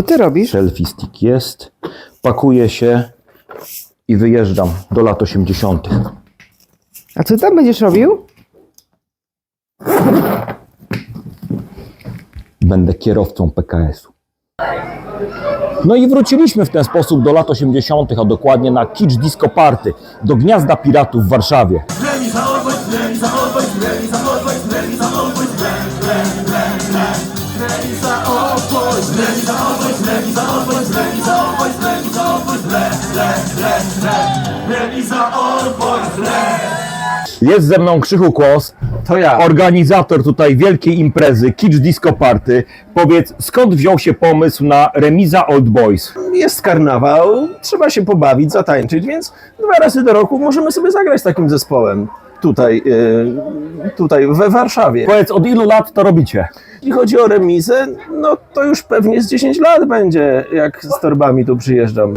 Co ty robisz? Selfie stick jest. Pakuję się i wyjeżdżam do lat 80. A co tam będziesz robił? Będę kierowcą PKS-u. No i wróciliśmy w ten sposób do lat 80., a dokładnie na Kicz Disco Party, do Gniazda Piratów w Warszawie. Jest ze mną Krzychu Kłos, To ja. organizator tutaj wielkiej imprezy Kicz Disco Party. Powiedz, skąd wziął się pomysł na Remiza Old Boys? Jest karnawał, trzeba się pobawić, zatańczyć, więc dwa razy do roku możemy sobie zagrać z takim zespołem tutaj, y, tutaj we Warszawie. Powiedz, od ilu lat to robicie? Jeśli chodzi o remizę, no to już pewnie z 10 lat będzie, jak z torbami tu przyjeżdżam.